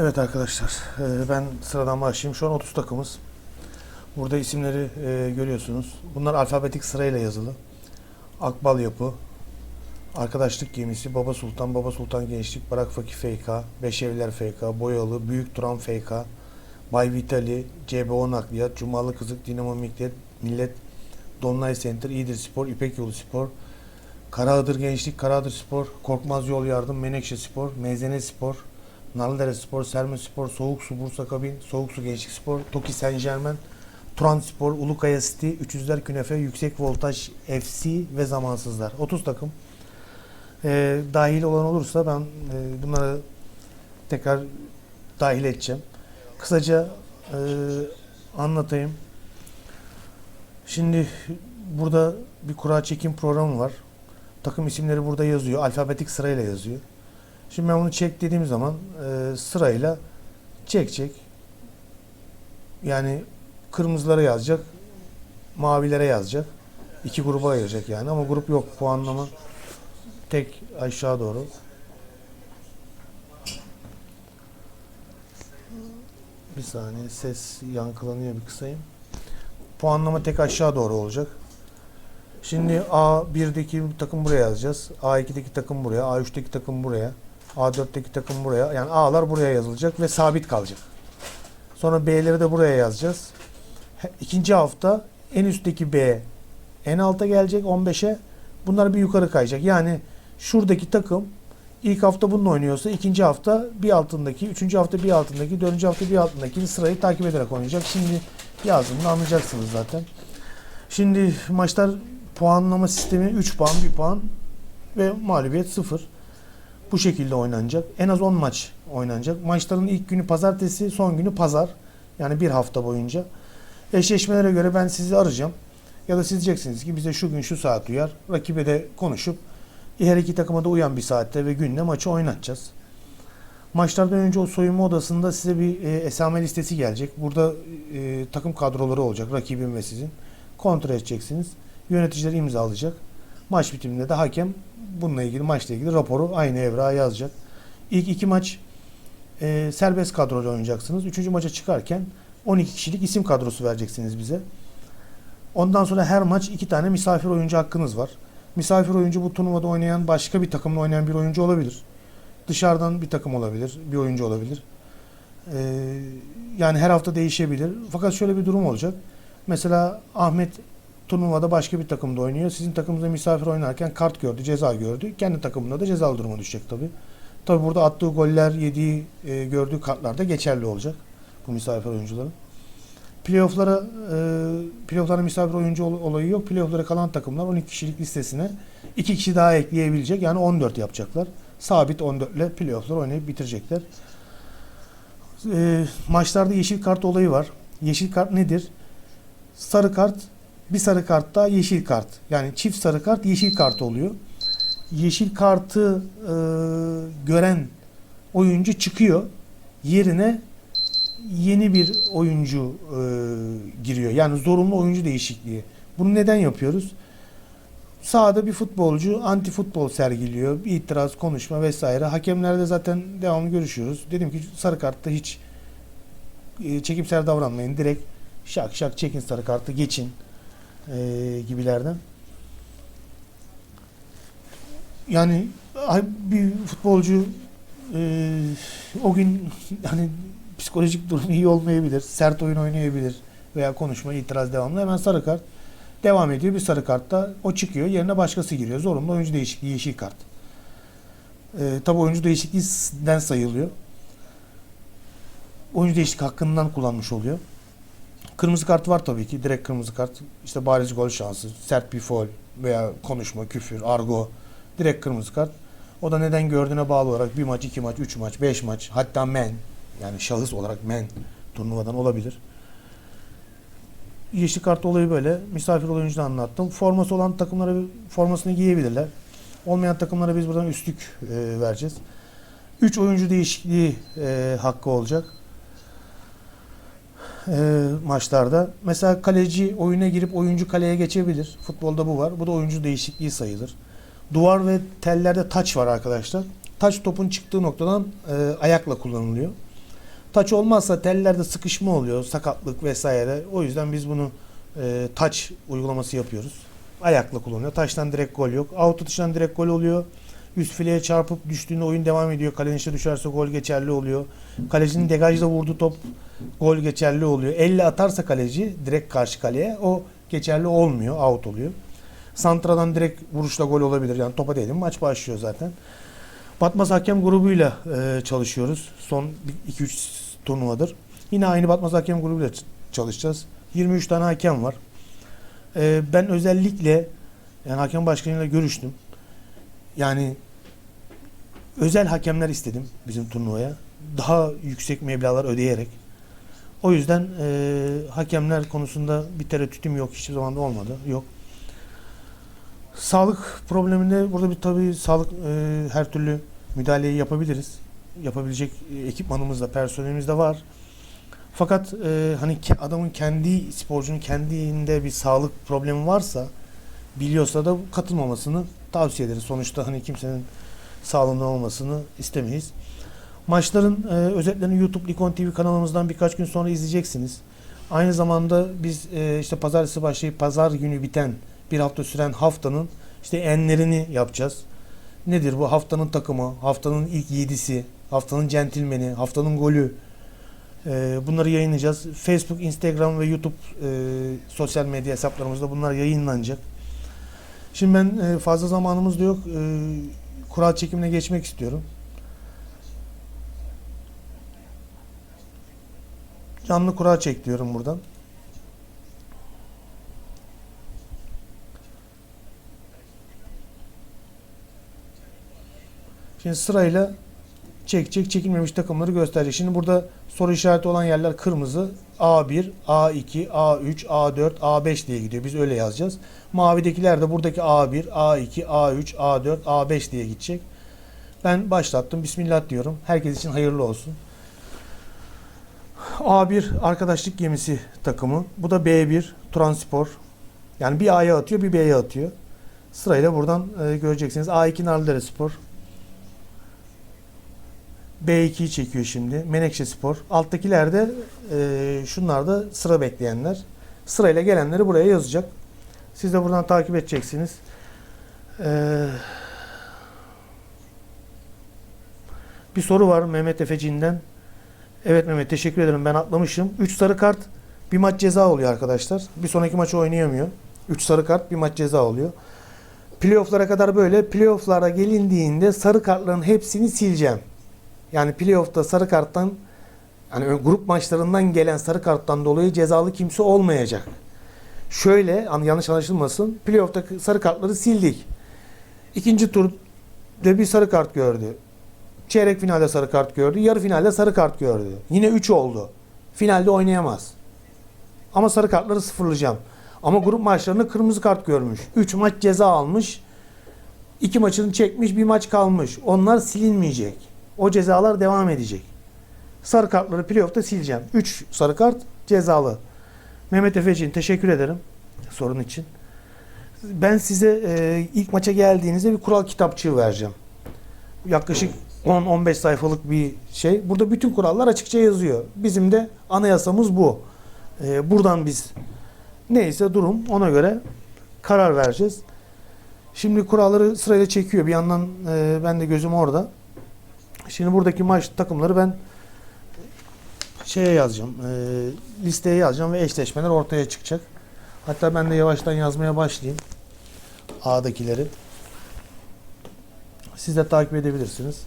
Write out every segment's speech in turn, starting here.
Evet arkadaşlar, e, ben sıradan başlayayım. Şu an 30 takımız. Burada isimleri e, görüyorsunuz. Bunlar alfabetik sırayla yazılı. Akbal Yapı, Arkadaşlık Gemisi, Baba Sultan, Baba Sultan Gençlik, Barak Fakir FK, Beşevler FK, Boyalı, Büyük Turan FK, Bay Vitali, CBO Nakliyat, Cumalı Kızık, Dinamo Millet, Millet Dolunay Center, İyidir Spor, İpek Yolu Spor, Karaağdır Gençlik, Karaağdır Spor, Korkmaz Yol Yardım, Menekşe Spor, Mezene Spor, Narlıdere Spor, Serme Spor, Soğuk Su Bursa Kabin, Soğuk Su Gençlik Spor, Toki Saint Germain, Turan Spor, Ulukaya City, 300'ler Künefe, Yüksek Voltaj FC ve Zamansızlar. 30 takım. Ee, dahil olan olursa ben e, bunları tekrar dahil edeceğim. Kısaca e, anlatayım. Şimdi burada bir kura çekim programı var. Takım isimleri burada yazıyor. Alfabetik sırayla yazıyor. Şimdi ben bunu çek dediğim zaman e, sırayla çekecek. Yani kırmızılara yazacak, mavilere yazacak. İki gruba ayıracak yani ama grup yok puanlama tek aşağı doğru. Bir saniye ses yankılanıyor bir kısayım. Puanlama tek aşağı doğru olacak. Şimdi A1'deki takım buraya yazacağız. A2'deki takım buraya, A3'teki takım buraya. A4'teki takım buraya. Yani A'lar buraya yazılacak ve sabit kalacak. Sonra B'leri de buraya yazacağız. İkinci hafta en üstteki B en alta gelecek 15'e. Bunlar bir yukarı kayacak. Yani şuradaki takım ilk hafta bununla oynuyorsa ikinci hafta bir altındaki, üçüncü hafta bir altındaki, dördüncü hafta bir altındaki sırayı takip ederek oynayacak. Şimdi yazdığımda anlayacaksınız zaten. Şimdi maçlar puanlama sistemi 3 puan, 1 puan ve mağlubiyet 0. Bu şekilde oynanacak. En az 10 maç oynanacak. Maçların ilk günü pazartesi, son günü pazar. Yani bir hafta boyunca. Eşleşmelere göre ben sizi arayacağım. Ya da siz diyeceksiniz ki bize şu gün şu saat uyar. Rakibe de konuşup her iki takıma da uyan bir saatte ve günle maçı oynatacağız. Maçlardan önce o soyunma odasında size bir e, esame listesi gelecek. Burada e, takım kadroları olacak rakibin ve sizin. Kontrol edeceksiniz. Yöneticiler imzalayacak. Maç bitiminde de hakem bununla ilgili maçla ilgili raporu aynı evrağa yazacak. İlk iki maç e, serbest kadroyla oynayacaksınız. Üçüncü maça çıkarken 12 kişilik isim kadrosu vereceksiniz bize. Ondan sonra her maç iki tane misafir oyuncu hakkınız var. Misafir oyuncu bu turnuvada oynayan başka bir takımla oynayan bir oyuncu olabilir. Dışarıdan bir takım olabilir, bir oyuncu olabilir. Ee, yani her hafta değişebilir. Fakat şöyle bir durum olacak. Mesela Ahmet turnuvada başka bir takımda oynuyor. Sizin takımınızda misafir oynarken kart gördü, ceza gördü. Kendi takımında da cezalı duruma düşecek tabii. Tabii burada attığı goller, yediği, e, gördüğü kartlar da geçerli olacak bu misafir oyuncuların. Playoff'lara e, playoff'lara misafir oyuncu ol- olayı yok. Playoff'lara kalan takımlar 12 kişilik listesine 2 kişi daha ekleyebilecek. Yani 14 yapacaklar. Sabit 14 ile playoff'lar oynayıp bitirecekler. E, maçlarda yeşil kart olayı var. Yeşil kart nedir? Sarı kart, bir sarı kart daha yeşil kart. Yani çift sarı kart yeşil kart oluyor. Yeşil kartı e, gören oyuncu çıkıyor. Yerine yeni bir oyuncu e, giriyor. Yani zorunlu oyuncu değişikliği. Bunu neden yapıyoruz? Sahada bir futbolcu anti futbol sergiliyor. Bir itiraz, konuşma vesaire. Hakemlerle zaten devamlı görüşüyoruz. Dedim ki sarı kartta hiç e, çekimser davranmayın. Direkt şak şak çekin sarı kartı geçin e, gibilerden. Yani bir futbolcu e, o gün hani psikolojik durum iyi olmayabilir. Sert oyun oynayabilir veya konuşma, itiraz devamlı. Hemen sarı kart devam ediyor. Bir sarı kartta o çıkıyor. Yerine başkası giriyor. Zorunlu oyuncu değişikliği yeşil kart. Ee, tabi oyuncu değişikliğinden sayılıyor. Oyuncu değişiklik hakkından kullanmış oluyor. Kırmızı kart var tabii ki. Direkt kırmızı kart. İşte bariz gol şansı, sert bir foul veya konuşma, küfür, argo. Direkt kırmızı kart. O da neden gördüğüne bağlı olarak bir maç, iki maç, üç maç, beş maç hatta men yani şahıs olarak men turnuvadan olabilir. Yeşil kart olayı böyle. Misafir oyuncudan anlattım. Forması olan takımlara formasını giyebilirler. Olmayan takımlara biz buradan üstlük e, vereceğiz. 3 oyuncu değişikliği e, hakkı olacak. E, maçlarda. Mesela kaleci oyuna girip oyuncu kaleye geçebilir. Futbolda bu var. Bu da oyuncu değişikliği sayılır. Duvar ve tellerde taç var arkadaşlar. Taç topun çıktığı noktadan e, ayakla kullanılıyor. Taç olmazsa tellerde sıkışma oluyor, sakatlık vesaire. O yüzden biz bunu e, taç uygulaması yapıyoruz. Ayakla kullanıyor. Taçtan direkt gol yok. Out atıştan direkt gol oluyor. Üst fileye çarpıp düştüğünde oyun devam ediyor. Kalenin içine düşerse gol geçerli oluyor. Kalecinin degajda vurduğu top gol geçerli oluyor. Elle atarsa kaleci direkt karşı kaleye o geçerli olmuyor. Out oluyor. Santradan direkt vuruşla gol olabilir. Yani topa değdi mi maç başlıyor zaten. Batmaz Hakem grubuyla e, çalışıyoruz. Son 2-3 turnuvadır. Yine aynı Batmaz Hakem grubuyla çalışacağız. 23 tane hakem var. E, ben özellikle yani hakem başkanıyla görüştüm. Yani özel hakemler istedim bizim turnuvaya. Daha yüksek meblağlar ödeyerek. O yüzden e, hakemler konusunda bir tereddütüm yok. Hiçbir zaman da olmadı. Yok. Sağlık probleminde burada bir tabii sağlık e, her türlü müdahaleyi yapabiliriz. Yapabilecek e, ekipmanımız da personelimiz de var. Fakat e, hani adamın kendi sporcunun kendinde bir sağlık problemi varsa biliyorsa da katılmamasını tavsiye ederiz. Sonuçta hani kimsenin sağlığında olmasını istemeyiz. Maçların e, özetlerini YouTube Likon TV kanalımızdan birkaç gün sonra izleyeceksiniz. Aynı zamanda biz e, işte pazartesi başlayıp pazar günü biten bir hafta süren haftanın işte enlerini yapacağız. Nedir bu? Haftanın takımı, haftanın ilk yedisi, haftanın centilmeni, haftanın golü. E, bunları yayınlayacağız. Facebook, Instagram ve YouTube e, sosyal medya hesaplarımızda bunlar yayınlanacak. Şimdi ben e, fazla zamanımız da yok. E, kural çekimine geçmek istiyorum. Canlı kura çek diyorum buradan. Şimdi sırayla çek çek çekilmemiş takımları gösterecek. Şimdi burada soru işareti olan yerler kırmızı. A1, A2, A3, A4, A5 diye gidiyor. Biz öyle yazacağız. Mavidekiler de buradaki A1, A2, A3, A4, A5 diye gidecek. Ben başlattım. Bismillah diyorum. Herkes için hayırlı olsun. A1 arkadaşlık gemisi takımı. Bu da B1 Transpor. Yani bir A'ya atıyor bir B'ye atıyor. Sırayla buradan e, göreceksiniz. A2 Narlıdere Spor. B2'yi çekiyor şimdi. Menekşe Spor. Alttakiler de e, şunlar da sıra bekleyenler. Sırayla gelenleri buraya yazacak. Siz de buradan takip edeceksiniz. Eee bir soru var Mehmet Efeci'nden. Evet Mehmet teşekkür ederim ben atlamışım. 3 sarı kart bir maç ceza oluyor arkadaşlar. Bir sonraki maçı oynayamıyor. 3 sarı kart bir maç ceza oluyor. Playoff'lara kadar böyle. Playoff'lara gelindiğinde sarı kartların hepsini sileceğim. Yani playoff'ta sarı karttan hani grup maçlarından gelen sarı karttan dolayı cezalı kimse olmayacak. Şöyle yanlış anlaşılmasın. Playoff'ta sarı kartları sildik. İkinci turda bir sarı kart gördü. Çeyrek finalde sarı kart gördü. Yarı finalde sarı kart gördü. Yine 3 oldu. Finalde oynayamaz. Ama sarı kartları sıfırlayacağım. Ama grup maçlarında kırmızı kart görmüş. 3 maç ceza almış. 2 maçını çekmiş, bir maç kalmış. Onlar silinmeyecek. O cezalar devam edecek. Sarı kartları playoff'ta sileceğim. 3 sarı kart cezalı. Mehmet Efe için teşekkür ederim sorun için. Ben size e, ilk maça geldiğinizde bir kural kitapçığı vereceğim. Yaklaşık 10-15 sayfalık bir şey. Burada bütün kurallar açıkça yazıyor. Bizim de anayasamız bu. Ee, buradan biz neyse durum ona göre karar vereceğiz. Şimdi kuralları sırayla çekiyor. Bir yandan e, ben de gözüm orada. Şimdi buradaki maç takımları ben şeye yazacağım. E, listeye yazacağım ve eşleşmeler ortaya çıkacak. Hatta ben de yavaştan yazmaya başlayayım. A'dakileri. Siz de takip edebilirsiniz.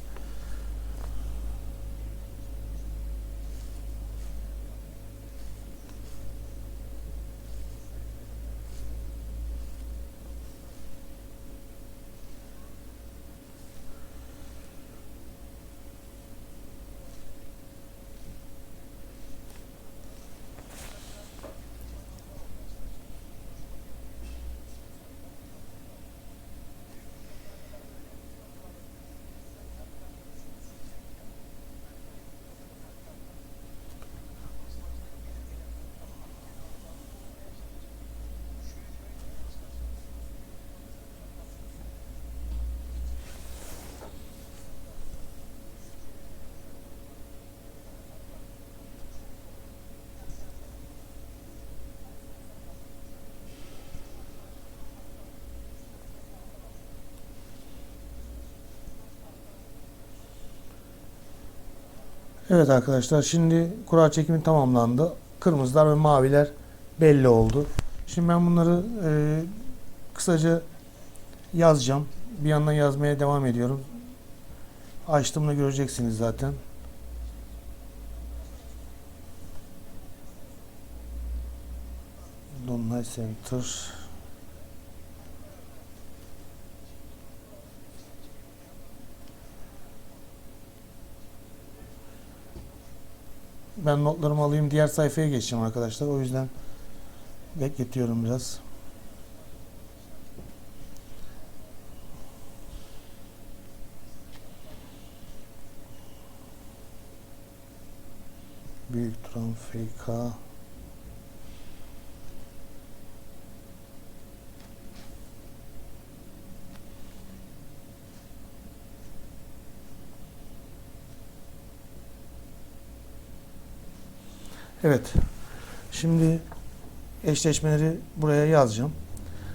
Evet arkadaşlar şimdi kura çekimi tamamlandı. Kırmızılar ve maviler belli oldu. Şimdi ben bunları e, kısaca yazacağım. Bir yandan yazmaya devam ediyorum. Açtığımda göreceksiniz zaten. Donlay Center. Ben notlarımı alayım diğer sayfaya geçeceğim arkadaşlar. O yüzden bekletiyorum biraz. Büyük Turan FK Evet. Şimdi eşleşmeleri buraya yazacağım.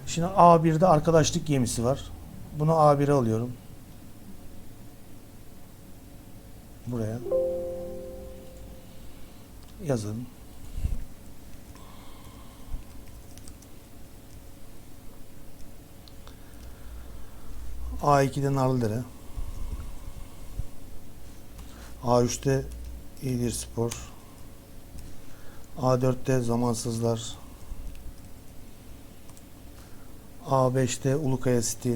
Şimdi A1'de arkadaşlık gemisi var. Bunu A1'e alıyorum. Buraya. Yazalım. A2'de Narlıdere. A3'te İyidir Spor. A4'te Zamansızlar. A5'te Ulukaya City.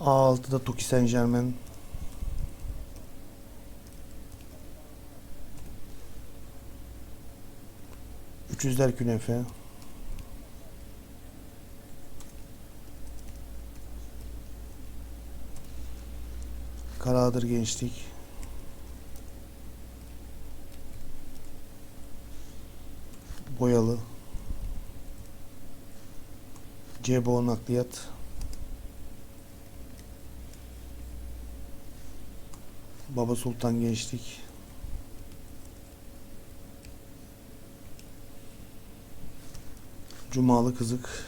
A6'da Toki Saint Germain. Üçüzler Künefe. Karadır Gençlik. Boyalı. Cebo Nakliyat. Baba Sultan Gençlik. Cumalı Kızık.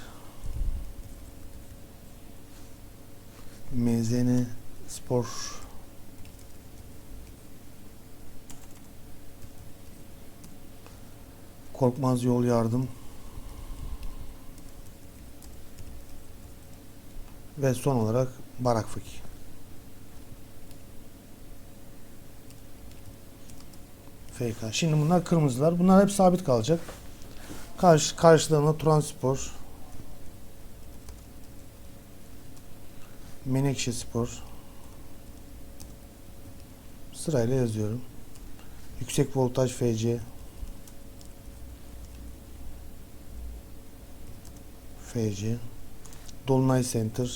MZN Spor. Korkmaz Yol Yardım. Ve son olarak Barak Fıkhi. FK. Şimdi bunlar kırmızılar. Bunlar hep sabit kalacak. Karşı, karşılarına Transpor. Menekşe Spor. Sırayla yazıyorum. Yüksek voltaj FC. FC. Dolunay Center.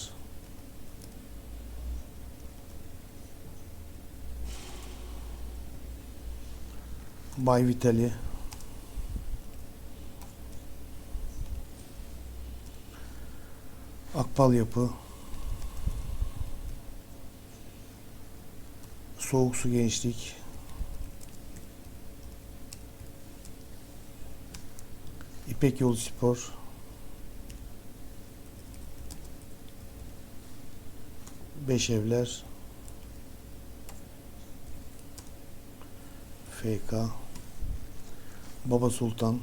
Bay Vitali. Akbal Yapı. Soğuk Su Gençlik. İpek Yolu Spor. Beş Evler. FK. Baba Sultan.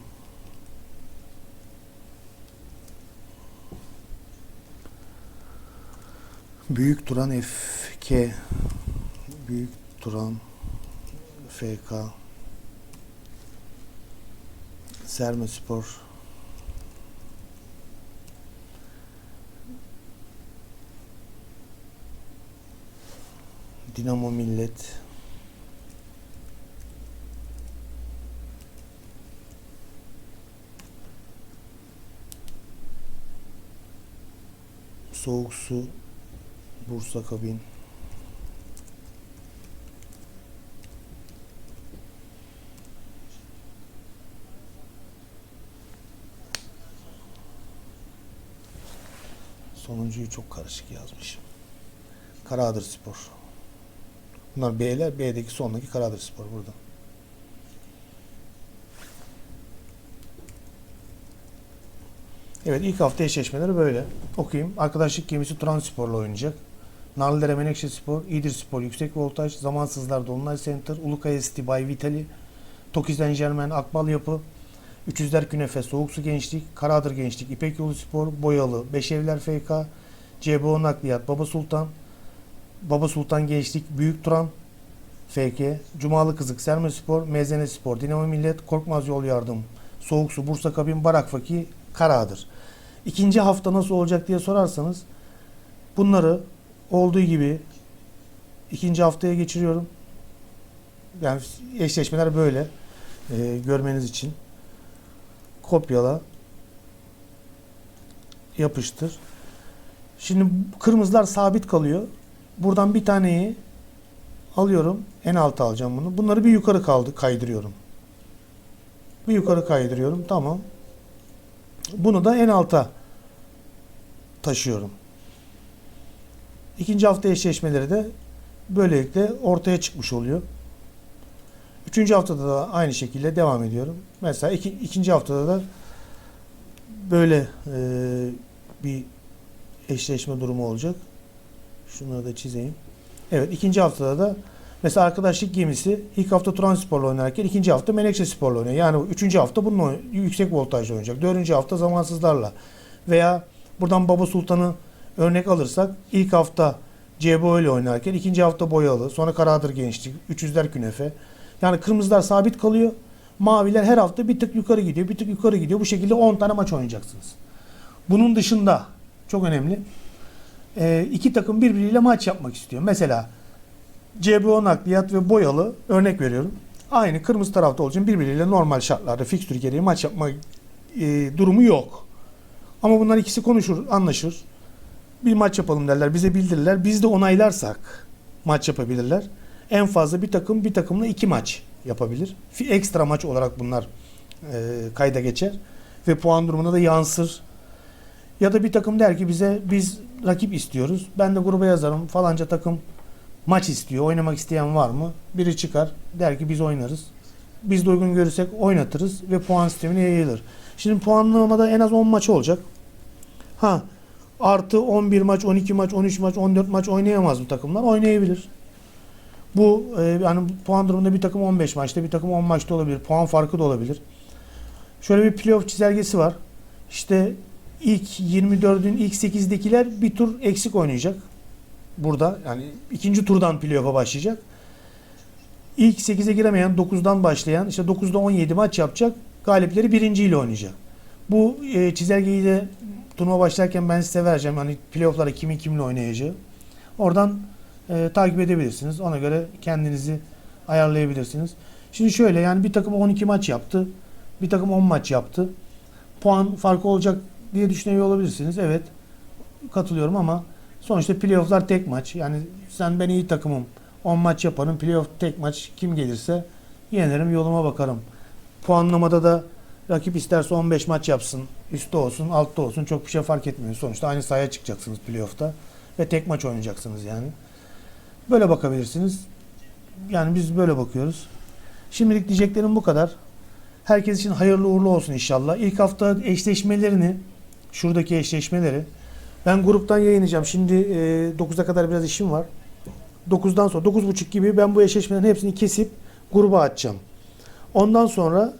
Büyük Turan FK. Büyük Turan FK. Serme Spor. Dinamo Millet. Soğuk Su Bursa Kabin. Sonuncuyu çok karışık yazmışım. Karadır Spor. Bunlar B'ler. B'deki sondaki Karadır Spor burada. Evet ilk hafta eşleşmeleri böyle. Okuyayım. Arkadaşlık gemisi Transpor'la oynayacak. Narlıdere Menekşe Spor, İdir Spor Yüksek Voltaj, Zamansızlar Dolunay Center, Ulukaya City Bay Vitali, Toki Saint Germain Akbal Yapı, 300'ler Künefe Soğuk Su Gençlik, Karadır Gençlik, İpek Yolu Spor, Boyalı, Beşevler FK, CBO Nakliyat, Baba Sultan, Baba Sultan Gençlik, Büyük Turan, FK, Cumalı Kızık, Serme Spor, Mezene Spor, Dinamo Millet, Korkmaz Yol Yardım, Soğuk Su, Bursa Kabin, Barak Faki, Karadır. İkinci hafta nasıl olacak diye sorarsanız bunları olduğu gibi ikinci haftaya geçiriyorum. Yani eşleşmeler böyle e, görmeniz için. Kopyala yapıştır. Şimdi kırmızılar sabit kalıyor. Buradan bir taneyi alıyorum. En alta alacağım bunu. Bunları bir yukarı kaldı kaydırıyorum. Bir yukarı kaydırıyorum. Tamam. Bunu da en alta taşıyorum. İkinci hafta eşleşmeleri de böylelikle ortaya çıkmış oluyor. Üçüncü haftada da aynı şekilde devam ediyorum. Mesela iki, ikinci haftada da böyle e, bir eşleşme durumu olacak. Şunları da çizeyim. Evet ikinci haftada da mesela arkadaşlık gemisi ilk hafta Transpor'la oynarken ikinci hafta Menekşe Spor'la oynuyor. Yani üçüncü hafta bununla yüksek voltajla oynayacak. Dördüncü hafta zamansızlarla. Veya buradan Baba Sultan'ı örnek alırsak ilk hafta CBO ile oynarken ikinci hafta Boyalı, sonra Karadır Gençlik, 300'ler Künefe. Yani kırmızılar sabit kalıyor. Maviler her hafta bir tık yukarı gidiyor, bir tık yukarı gidiyor. Bu şekilde 10 tane maç oynayacaksınız. Bunun dışında çok önemli. E, iki takım birbiriyle maç yapmak istiyor. Mesela CBO nakliyat ve boyalı örnek veriyorum. Aynı kırmızı tarafta olacak birbiriyle normal şartlarda fikstür gereği maç yapma e, durumu yok. Ama bunlar ikisi konuşur, anlaşır. Bir maç yapalım derler, bize bildirirler. Biz de onaylarsak maç yapabilirler. En fazla bir takım bir takımla iki maç yapabilir. Ekstra maç olarak bunlar e, kayda geçer ve puan durumuna da yansır. Ya da bir takım der ki bize biz rakip istiyoruz. Ben de gruba yazarım falanca takım maç istiyor. Oynamak isteyen var mı? Biri çıkar der ki biz oynarız. Biz de uygun görürsek oynatırız ve puan sistemine yayılır. Şimdi puanlamada en az 10 maç olacak. Ha artı 11 maç, 12 maç, 13 maç, 14 maç oynayamaz bu takımlar. Oynayabilir. Bu e, yani puan durumunda bir takım 15 maçta, bir takım 10 maçta olabilir. Puan farkı da olabilir. Şöyle bir playoff çizelgesi var. İşte ilk 24'ün ilk 8'dekiler bir tur eksik oynayacak. Burada yani ikinci turdan playoff'a başlayacak. İlk 8'e giremeyen 9'dan başlayan işte 9'da 17 maç yapacak. Galipleri birinciyle oynayacak. Bu e, çizelgeyi de turnuva başlarken ben size vereceğim. Hani playoff'lara kimin kimle oynayacağı. Oradan e, takip edebilirsiniz. Ona göre kendinizi ayarlayabilirsiniz. Şimdi şöyle yani bir takım 12 maç yaptı. Bir takım 10 maç yaptı. Puan farkı olacak diye düşünüyor olabilirsiniz. Evet. Katılıyorum ama sonuçta playoff'lar tek maç. Yani sen ben iyi takımım. 10 maç yaparım. Playoff tek maç. Kim gelirse yenerim. Yoluma bakarım. Puanlamada da rakip isterse 15 maç yapsın. Üstte olsun, altta olsun. Çok bir şey fark etmiyor. Sonuçta aynı sahaya çıkacaksınız playoff'ta. Ve tek maç oynayacaksınız yani. Böyle bakabilirsiniz. Yani biz böyle bakıyoruz. Şimdilik diyeceklerim bu kadar. Herkes için hayırlı uğurlu olsun inşallah. İlk hafta eşleşmelerini, şuradaki eşleşmeleri ben gruptan yayınlayacağım. Şimdi e, 9'a kadar biraz işim var. 9'dan sonra 9.30 gibi ben bu eşleşmelerin hepsini kesip gruba atacağım. Ondan sonra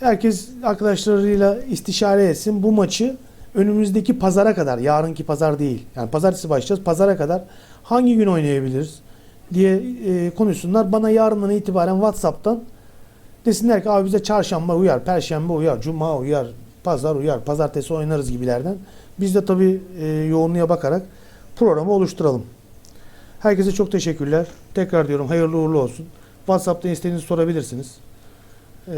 herkes arkadaşlarıyla istişare etsin. Bu maçı önümüzdeki pazara kadar, yarınki pazar değil. Yani pazartesi başlayacağız. Pazara kadar hangi gün oynayabiliriz diye e, konuşsunlar. Bana yarından itibaren WhatsApp'tan desinler ki abi bize çarşamba uyar, perşembe uyar, cuma uyar, pazar uyar, pazartesi oynarız gibilerden. Biz de tabii e, yoğunluğa bakarak programı oluşturalım. Herkese çok teşekkürler. Tekrar diyorum hayırlı uğurlu olsun. WhatsApp'tan istediğinizi sorabilirsiniz. Ee,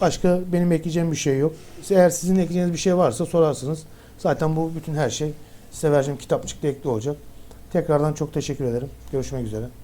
başka benim ekleyeceğim bir şey yok. Eğer sizin ekleyeceğiniz bir şey varsa sorarsınız. Zaten bu bütün her şey size vereceğim kitapçıkta ekli olacak. Tekrardan çok teşekkür ederim. Görüşmek üzere.